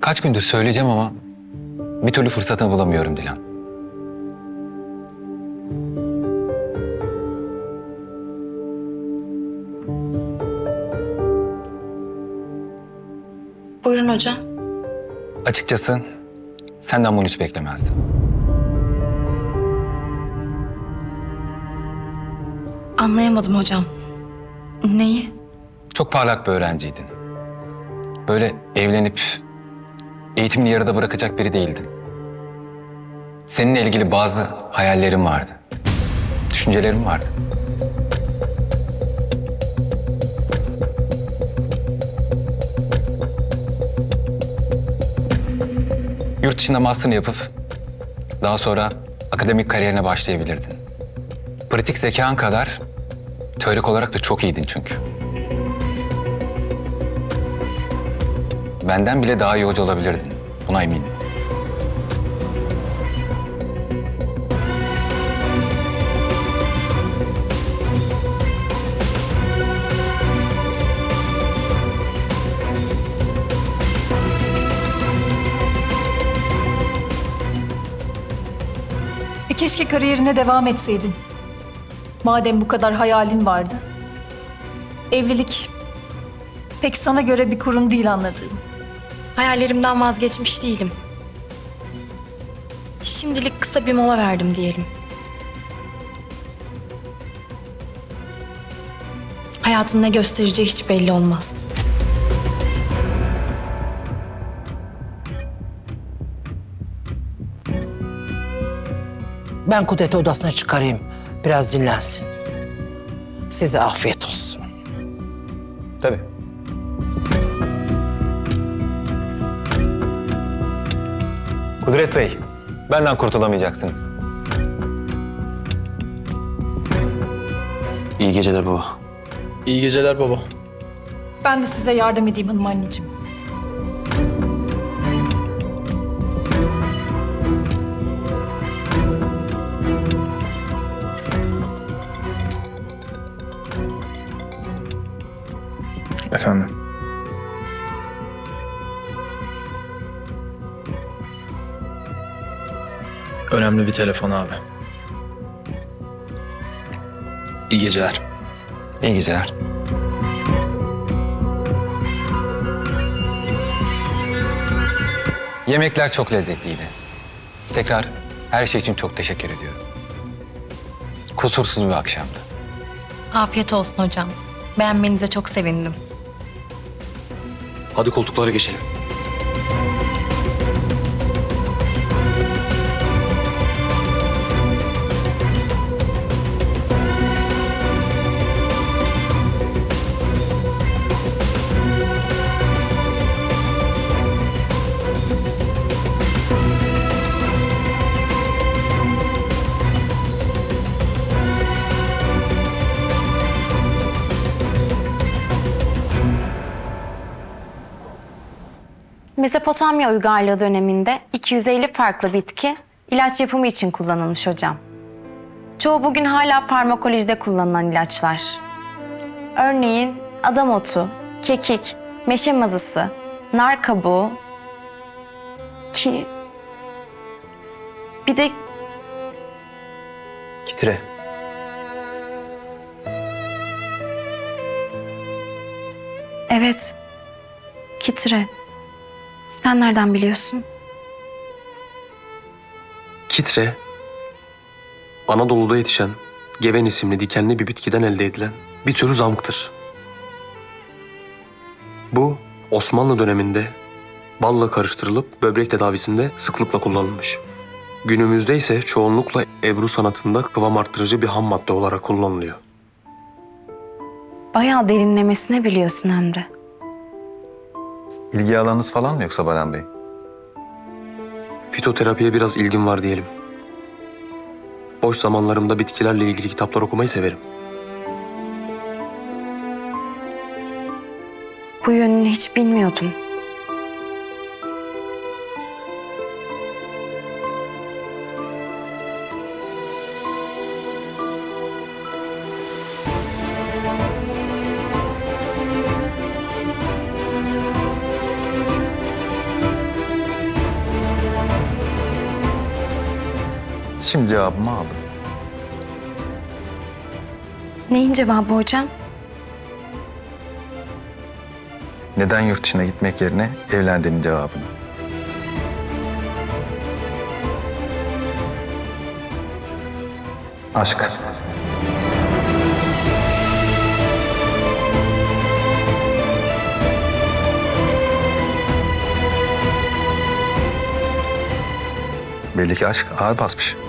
Kaç gündür söyleyeceğim ama bir türlü fırsatını bulamıyorum Dilan. Buyurun hocam. Açıkçası senden bunu hiç beklemezdim. Anlayamadım hocam. Neyi? Çok parlak bir öğrenciydin. Böyle evlenip eğitimini yarıda bırakacak biri değildin. Seninle ilgili bazı hayallerim vardı. Düşüncelerim vardı. Yurt dışında master'ını yapıp daha sonra akademik kariyerine başlayabilirdin. Pratik zekan kadar teorik olarak da çok iyiydin çünkü. Benden bile daha iyi hoca olabilirdin. Buna eminim. E keşke kariyerine devam etseydin. Madem bu kadar hayalin vardı. Evlilik pek sana göre bir kurum değil anladığım. Hayallerimden vazgeçmiş değilim. Şimdilik kısa bir mola verdim diyelim. Hayatın ne göstereceği hiç belli olmaz. Ben Kudret odasına çıkarayım. Biraz dinlensin. Size afiyet olsun. Tabii. Kudret Bey, benden kurtulamayacaksınız. İyi geceler baba. İyi geceler baba. Ben de size yardım edeyim hanım anneciğim. Efendim. Önemli bir telefon abi. İyi geceler. İyi geceler. Yemekler çok lezzetliydi. Tekrar her şey için çok teşekkür ediyorum. Kusursuz bir akşamdı. Afiyet olsun hocam. Beğenmenize çok sevindim. Hadi koltuklara geçelim. Mezopotamya uygarlığı döneminde 250 farklı bitki ilaç yapımı için kullanılmış hocam. Çoğu bugün hala farmakolojide kullanılan ilaçlar. Örneğin adam otu, kekik, meşe mazısı, nar kabuğu ki bir de Kitre. evet kitre. Sen nereden biliyorsun? Kitre, Anadolu'da yetişen geven isimli dikenli bir bitkiden elde edilen bir tür zamktır. Bu Osmanlı döneminde balla karıştırılıp böbrek tedavisinde sıklıkla kullanılmış. Günümüzde ise çoğunlukla ebru sanatında kıvam arttırıcı bir ham madde olarak kullanılıyor. Bayağı derinlemesine biliyorsun hem de. İlgi alanınız falan mı yoksa Baran Bey? Fitoterapiye biraz ilgim var diyelim. Boş zamanlarımda bitkilerle ilgili kitaplar okumayı severim. Bu yönünü hiç bilmiyordum. Şimdi cevabımı aldım. Neyin cevabı hocam? Neden yurt dışına gitmek yerine evlendiğinin cevabını. Aşk. Belli ki aşk ağır basmış.